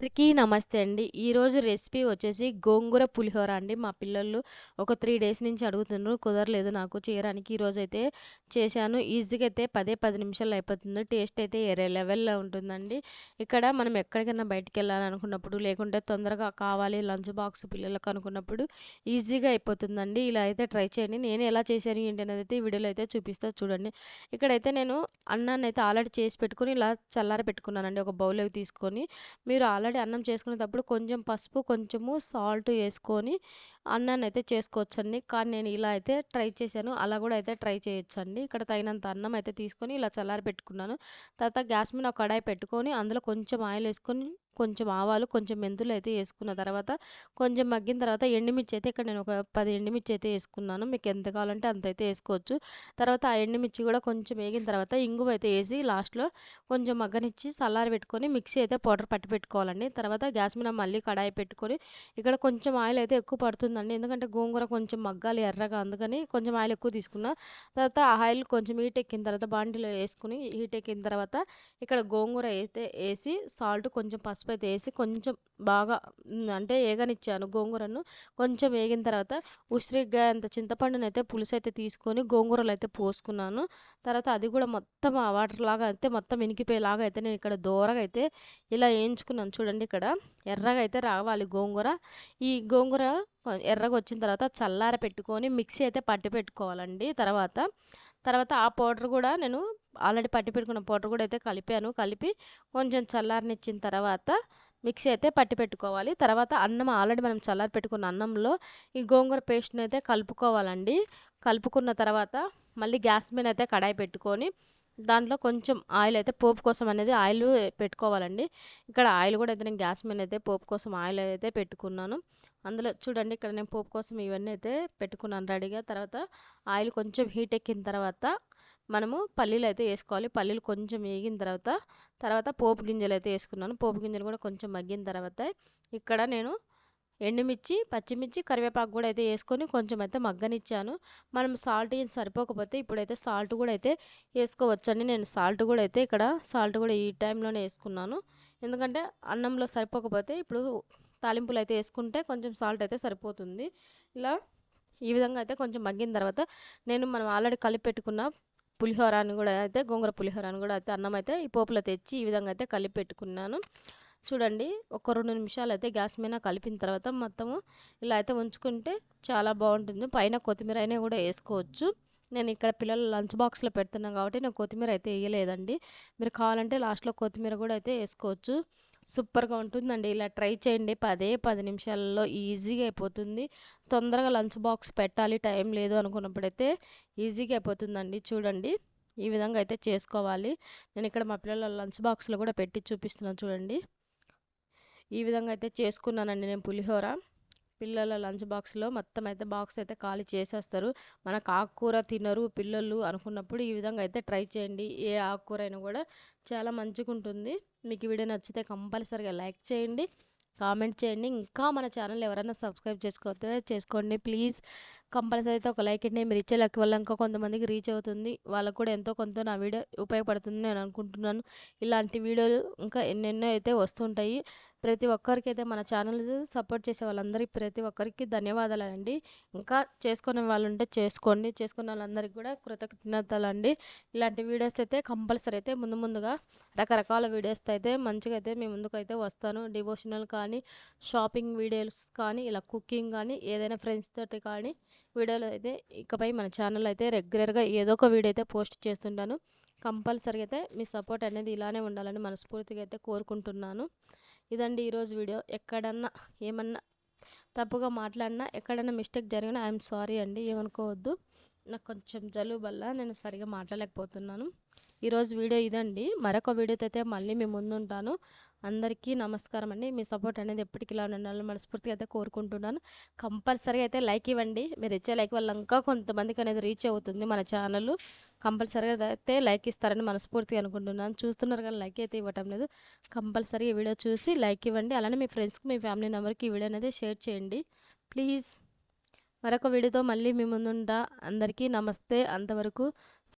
అందరికీ నమస్తే అండి. ఈరోజు రెసిపీ వచ్చేసి గోంగూర పులిహోర అండి. మా పిల్లలు ఒక త్రీ డేస్ నుంచి అడుగుతున్నారు. కుదరలేదు నాకు చేయడానికి. ఈరోజైతే చేశాను. ఈజీగా అయితే పదే పది నిమిషాలు అయిపోతుంది. టేస్ట్ అయితే ఏరే లెవెల్‌లో ఉంటుందండి. ఇక్కడ మనం ఎక్కడికైనా బయటికెళ్ళాలనుకున్నప్పుడు, లేకుంటే తొందరగా కావాలి లంచ్ బాక్స్ పిల్లలకు అనుకున్నప్పుడు ఈజీగా అయిపోతుందండి. ఇలా అయితే ట్రై చేయండి. నేను ఎలా చేశాను ఏంటి అనేది అయితే వీడియోలో అయితే చూపిస్తా చూడండి. ఇక్కడైతే నేను అన్నాన్నయితే ఆల్రెడీ చేసి పెట్టుకొని ఇలా చల్లారబెట్టుకున్నానండి. ఒక బౌల్‌లోకి తీసుకొని మీరు ఆల్రెడీ అన్నం చేసుకునేటప్పుడు కొంచెం పసుపు, కొంచెము సాల్ట్ వేసుకొని అన్నాన్ని అయితే చేసుకోవచ్చండి. కానీ నేను ఇలా అయితే ట్రై చేశాను. అలా కూడా అయితే ట్రై చేయొచ్చండి. ఇక్కడ తగినంత అన్నం అయితే తీసుకొని ఇలా చల్లారి పెట్టుకున్నాను తర్వాత గ్యాస్ మీద ఒక కడాయి పెట్టుకొని అందులో కొంచెం ఆయిల్ వేసుకొని కొంచెం ఆవాలు, కొంచెం మెంతులు అయితే వేసుకున్న తర్వాత కొంచెం మగ్గిన తర్వాత ఎండుమిర్చి అయితే ఇక్కడ నేను ఒక పది ఎండుమిర్చి అయితే వేసుకున్నాను మీకు ఎంత కావాలంటే అంత అయితే వేసుకోవచ్చు తర్వాత ఆ ఎండుమిర్చి కూడా కొంచెం వేగిన తర్వాత ఇంగువ అయితే వేసి లాస్ట్‌లో కొంచెం మగ్గనిచ్చి చల్లారబెట్టుకొని మిక్సీ అయితే పౌడర్ పట్టి పెట్టుకోవాలండి. తర్వాత గ్యాస్ మీద మళ్ళీ కడాయి పెట్టుకొని ఇక్కడ కొంచెం ఆయిల్ అయితే ఎక్కువ పడుతుందండి. ఎందుకంటే గోంగూర కొంచెం మగ్గాలి ఎర్రగా అందుకని కొంచెం ఆయిల్ ఎక్కువ తీసుకున్నా. తర్వాత ఆ ఆయిల్ కొంచెం హీట్ ఎక్కిన తర్వాత బాండీలో వేసుకుని హీట్ ఎక్కిన తర్వాత ఇక్కడ గోంగూర అయితే వేసి సాల్ట్, కొంచెం పసుపు అయితే వేసి కొంచెం బాగా అంటే ఏగనిచ్చాను గోంగూరను. కొంచెం వేగిన తర్వాత ఉసిరికాయంత చింతపండునైతే అయితే తీసుకొని గోంగూరలు అయితే పోసుకున్నాను. తర్వాత అది కూడా మొత్తం ఆ వాటర్ లాగా అయితే మొత్తం ఇనికిపోయేలాగా అయితే నేను ఇక్కడ దోరగా అయితే ఇలా వేయించుకున్నాను చూడండి ఇక్కడ. ఎర్రగా అయితే రావాలి గోంగూర. ఈ గోంగూర ఎర్రగా వచ్చిన తర్వాత చల్లార పెట్టుకొని మిక్సీ అయితే పట్టి పెట్టుకోవాలండి తర్వాత. తర్వాత ఆ పౌడర్ కూడా నేను ఆల్రెడీ పట్టి పెట్టుకున్న పౌడర్ కూడా అయితే కలిపాను. కలిపి కొంచెం చల్లారనిచ్చిన తర్వాత మిక్సీ అయితే పట్టి పెట్టుకోవాలి. తర్వాత అన్నం ఆల్రెడీ మనం చల్లారి పెట్టుకున్న అన్నంలో ఈ గోంగూర పేస్ట్ని అయితే కలుపుకోవాలండి. కలుపుకున్న తర్వాత మళ్ళీ గ్యాస్ మీద అయితే కడాయి పెట్టుకొని దాంట్లో కొంచెం ఆయిల్ అయితే పోపు కోసం అనేది ఆయిల్ పెట్టుకోవాలండి. ఇక్కడ ఆయిల్ కూడా అయితే నేను గ్యాస్ మీద అయితే పోపు కోసం ఆయిల్ అయితే పెట్టుకున్నాను. అందులో చూడండి ఇక్కడ నేను పోపు కోసం ఇవన్నీ అయితే పెట్టుకున్నాను రెడీగా. తర్వాత ఆయిల్ కొంచెం హీట్ ఎక్కిన తర్వాత మనము పల్లీలు అయితే వేసుకోవాలి పల్లీలు కొంచెం వేగిన తర్వాత, తర్వాత పోపు గింజలు అయితే వేసుకున్నాను పోపు గింజలు కూడా కొంచెం మగ్గిన తర్వాత ఇక్కడ నేను ఎండుమిర్చి, పచ్చిమిర్చి, కరివేపాకు కూడా అయితే వేసుకొని కొంచెం అయితే మగ్గనిచ్చాను. మనం సాల్ట్ ఏం సరిపోకపోతే ఇప్పుడైతే సాల్ట్ కూడా అయితే వేసుకోవచ్చండి నేను సాల్ట్ కూడా అయితే ఇక్కడ సాల్ట్ కూడా ఈ టైంలోనే వేసుకున్నాను ఎందుకంటే అన్నంలో సరిపోకపోతే ఇప్పుడు తాలింపులు అయితే వేసుకుంటే కొంచెం సాల్ట్ అయితే సరిపోతుంది. ఇలా ఈ విధంగా అయితే కొంచెం మగ్గిన తర్వాత నేను మనం ఆల్రెడీ కలిపి పెట్టుకున్న పులిహోరని కూడా అయితే గోంగూర పులిహోరని కూడా అయితే అన్నం అయితే ఈ పోపులో తెచ్చి ఈ విధంగా అయితే కలిపి పెట్టుకున్నాను. చూడండి ఒక రెండు నిమిషాలు అయితే గ్యాస్ మీద కలిపిన తర్వాత మొత్తము ఇలా అయితే ఉంచుకుంటే చాలా బాగుంటుంది. పైన కొత్తిమీర అయినా కూడా వేసుకోవచ్చు. నేను ఇక్కడ పిల్లలు లంచ్ బాక్స్‌లో పెడుతున్నాను కాబట్టి నేను కొత్తిమీర అయితే వేయలేదండి. మీరు కావాలంటే లాస్ట్‌లో కొత్తిమీర కూడా అయితే వేసుకోవచ్చు. సూపర్‌గా ఉంటుందండి. ఇలా ట్రై చేయండి. పదే పది నిమిషాలలో ఈజీగా అయిపోతుంది. తొందరగా లంచ్ బాక్స్ పెట్టాలి టైం లేదు అనుకున్నప్పుడైతే ఈజీగా అయిపోతుందండి. చూడండి ఈ విధంగా అయితే చేసుకోవాలి. నేను ఇక్కడ మా పిల్లల లంచ్ బాక్స్‌లో కూడా పెట్టి చూపిస్తున్నాను చూడండి. ఈ విధంగా అయితే చేసుకున్నానండి నేను పులిహోర. పిల్లల లంచ్ బాక్స్‌లో మొత్తం అయితే బాక్స్ అయితే ఖాళీ చేసేస్తారు. మనకు ఆకుకూర తినరు పిల్లలు అనుకున్నప్పుడు ఈ విధంగా అయితే ట్రై చేయండి. ఏ ఆకుకూర అయినా కూడా చాలా మంచిగా ఉంటుంది మీకు వీడియో నచ్చితే కంపల్సరీగా లైక్ చేయండి. కామెంట్ చేయండి. ఇంకా మన ఛానల్ ఎవరైనా సబ్స్క్రైబ్ చేసుకోతే చేసుకోండి ప్లీజ్. కంపల్సరీ అయితే ఒక లైక్ ఇయండి. మీరు ఇచ్చే లైక్ వల్ల ఇంకా కొంతమందికి రీచ్ అవుతుంది. వాళ్ళకి కూడా ఎంతో కొంత నా వీడియో ఉపయోగపడుతుంది నేను అనుకుంటున్నాను. ఇలాంటి వీడియోలు ఇంకా ఎన్నెన్నో అయితే వస్తుంటాయి. ప్రతి ఒక్కరికైతే మన ఛానల్ సపోర్ట్ చేసే వాళ్ళందరికీ ప్రతి ఒక్కరికి ధన్యవాదాలండి. ఇంకా చేసుకునే వాళ్ళు ఉంటే చేసుకోండి. చేసుకున్న వాళ్ళందరికీ కూడా కృతజ్ఞతలండి. ఇలాంటి వీడియోస్ అయితే కంపల్సరీ అయితే ముందు ముందుగా రకరకాల వీడియోస్ అయితే మంచిగా అయితే మీ అయితే వస్తాను. డివోషనల్ కానీ, షాపింగ్ వీడియోస్ కానీ, ఇలా కుకింగ్ కానీ, ఏదైనా ఫ్రెండ్స్ తోటి కానీ వీడియోలు అయితే ఇకపై మన ఛానల్ అయితే రెగ్యులర్‌గా ఏదో ఒక వీడియో అయితే పోస్ట్ చేస్తుంటాను. కంపల్సరీగా అయితే మీ సపోర్ట్ అనేది ఇలానే ఉండాలని మనస్ఫూర్తిగా అయితే కోరుకుంటున్నాను. ఇదండి ఈరోజు వీడియో. ఎక్కడన్నా ఏమన్నా తప్పుగా మాట్లాడినా, ఎక్కడైనా మిస్టేక్ జరిగినా ఐఎమ్ సారీ అండి. ఏమనుకోవద్దు. నాకు కొంచెం జలుబు వల్ల నేను సరిగ్గా మాట్లాడలేకపోతున్నాను. ఈరోజు వీడియో ఇదండి. మరొక వీడియోతో అయితే మళ్ళీ మీ ముందుంటాను. అందరికీ నమస్కారం అండి. మీ సపోర్ట్ అనేది ఎప్పటికి ఇలా ఉండాలని మనస్ఫూర్తిగా అయితే కోరుకుంటున్నాను. కంపల్సరీగా అయితే లైక్ ఇవ్వండి. మీరు ఇచ్చే లైక్ వల్ల ఇంకా కొంతమందికి అనేది రీచ్ అవుతుంది మన ఛానల్. కంపల్సరీగా అయితే లైక్ ఇస్తారని మనస్ఫూర్తిగా అనుకుంటున్నాను. చూస్తున్నారు కానీ లైక్ అయితే ఇవ్వటం లేదు. కంపల్సరీ ఈ వీడియో చూసి లైక్ ఇవ్వండి. అలానే మీ ఫ్రెండ్స్‌కి, మీ ఫ్యామిలీ మెంబర్‌కి ఈ వీడియో అనేది షేర్ చేయండి. ప్లీజ్. మరొక వీడియోతో మళ్ళీ మీ ముందుంటా. అందరికీ నమస్తే. అంతవరకు